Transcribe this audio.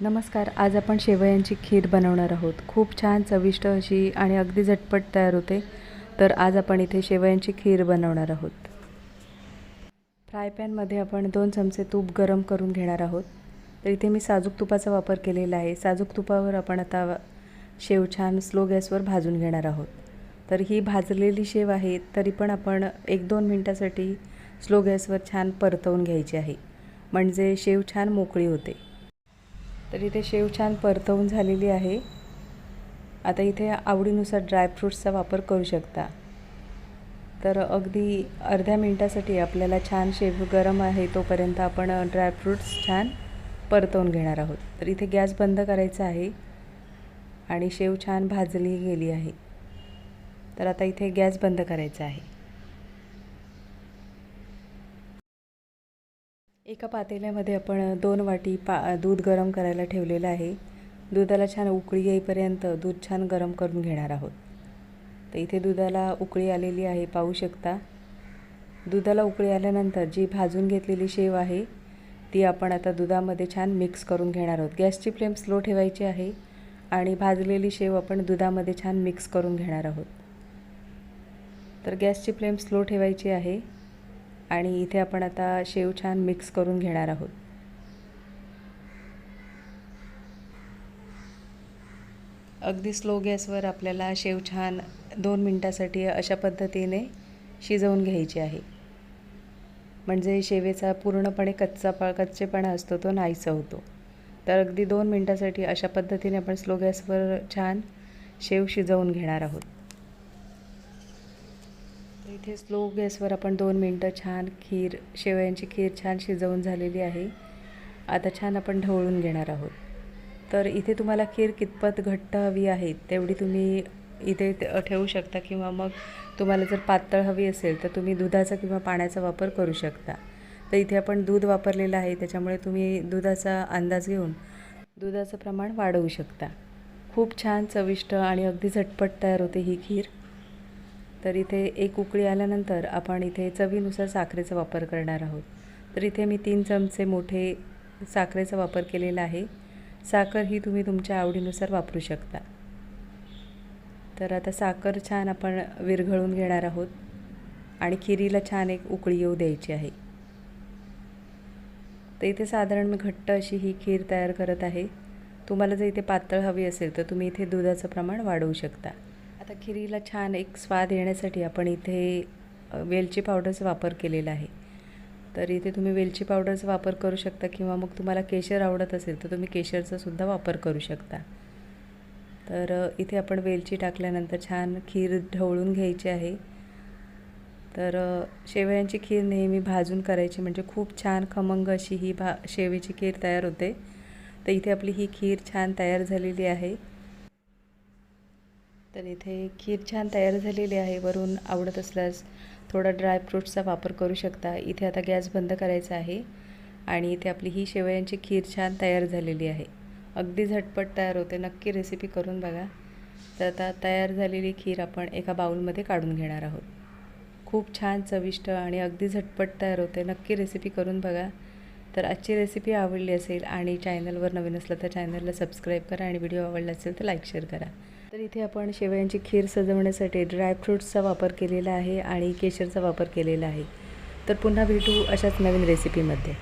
नमस्कार आज आपण शेवयांची खीर बनवणार आहोत. खूप छान चविष्ट अशी आणि अगदी झटपट तयार होते. तर आज आपण इथे शेवयांची खीर बनवणार आहोत. फ्राय पॅनमध्ये आपण दोन चमचे तूप गरम करून घेणार आहोत. तर इथे मी साजूक तुपाचा वापर केलेला आहे. साजूक तुपावर आपण आता शेव छान स्लो गॅसवर भाजून घेणार आहोत. तर ही भाजलेली शेव आहे तरी पण आपण एक दोन मिनटासाठी स्लो गॅसवर छान परतवून घ्यायची आहे. म्हणजे शेव छान मोकळी होते. तर इथे शेव छान परतवून झालेली आहे. आता इथे आवडीनुसार ड्रायफ्रूट्सचा वापर करू शकता. तर अगदी अर्ध्या मिनटासाठी आपल्याला छान शेव गरम आहे तोपर्यंत आपण ड्रायफ्रूट्स छान परतवून घेणार आहोत. तर इथे गॅस बंद करायचा आहे आणि शेव छान भाजली गेली आहे. तर आता इथे गॅस बंद करायचा आहे. एका पातेल्यामध्ये आपण दोन वाटी पा दूध गरम करायला ठेवलेलं आहे. दुधाला छान उकळी येईपर्यंत दूध छान गरम करून घेणार आहोत. तर इथे दुधाला उकळी आलेली आहे पाहू शकता. दुधाला उकळी आल्यानंतर जी भाजून घेतलेली शेव आहे ती आपण आता दुधामध्ये छान मिक्स करून घेणार आहोत. गॅसची फ्लेम स्लो ठेवायची आहे आणि भाजलेली शेव आपण दुधामध्ये छान मिक्स करून घेणार आहोत. तर गॅसची फ्लेम स्लो ठेवायची आहे. आणि इथे आपण आता शेव छान मिक्स करून घेणार आहोत. अगदी स्लो गॅसवर आपल्याला शेव छान दोन मिनटासाठी अशा पद्धतीने शिजवून घ्यायची आहे. म्हणजे शेवेचा पूर्णपणे कच्चा पा कच्चेपणा असतो तो नाहीसा होतो. तर अगदी दोन मिनटासाठी अशा पद्धतीने आपण स्लो गॅसवर छान शेव शिजवून घेणार आहोत. इथे स्लो गॅसवर आपण दोन मिनटं छान खीर शेवयांची खीर छान शिजवून झालेली आहे. आता छान आपण ढवळून घेणार आहोत. तर इथे तुम्हाला खीर कितपत घट्ट हवी आहे तेवढी तुम्ही इथे ठेवू शकता किंवा मग तुम्हाला जर पातळ हवी असेल तर तुम्ही दुधाचा किंवा पाण्याचा वापर करू शकता. तर इथे आपण दूध वापरलेलं आहे त्याच्यामुळे तुम्ही दुधाचा अंदाज घेऊन दुधाचं प्रमाण वाढवू शकता. खूप छान चविष्ट आणि अगदी झटपट तयार होते ही खीर. तर इथे एक उकळी आल्यानंतर आपण इथे चवीनुसार साखरेचा वापर करणार आहोत. तर इथे मी तीन चमचे मोठे साखरेचा वापर केलेला आहे. साखर ही तुम्ही तुमच्या आवडीनुसार वापरू शकता. तर आता साखर छान आपण विरघळून घेणार आहोत आणि खिरीला छान एक उकळी येऊ द्यायची आहे. तर इथे साधारण मी घट्ट अशी ही खीर तयार करत आहे. तुम्हाला जर इथे पातळ हवी असेल तर तुम्ही इथे दुधाचं प्रमाण वाढवू शकता. आता खिरीला छान एक स्वाद येण्यासाठी आपण इथे वेलची पावडरचा वापर केलेला आहे. तर इथे तुम्ही वेलची पावडरचा वापर करू शकता किंवा मग तुम्हाला केशर आवडत असेल तर तुम्ही केशरचा सुद्धा वापर करू शकता. तर इथे आपण वेलची टाकल्यानंतर छान खीर ढवळून घ्यायची आहे. तर शेवयांची खीर नेहमी भाजून करायची म्हणजे खूप छान खमंग अशी ही भा शेवेची खीर तयार होते. तर इथे आपली ही खीर छान तयार झालेली आहे. तर इथे खीर छान तयार झालेली आहे. वरून आवडत असल्यास थोडा ड्रायफ्रूट्सचा वापर करू शकता. इथे आता गॅस बंद करायचा आहे आणि इथे आपली ही शेवयांची खीर छान तयार झालेली आहे. अगदी झटपट तयार होते. नक्की रेसिपी करून बघा. तर आता तयार झालेली खीर आपण एका बाऊलमध्ये काढून घेणार आहोत. खूप छान चविष्ट आणि अगदी झटपट तयार होते. नक्की रेसिपी करून बघा. तर आजची रेसिपी आवडली असेल आणि चॅनलवर नवीन असलं तर चॅनलला सबस्क्राईब करा आणि व्हिडिओ आवडला असेल तर लाईक शेअर करा. तर इथे आपण शेवयांची खीर सजवण्यासाठी ड्रायफ्रूट्सचा वापर केलेला आहे आणि केशरचा वापर केलेला आहे. तर पुन्हा भेटू अशाच नवीन रेसिपीमध्ये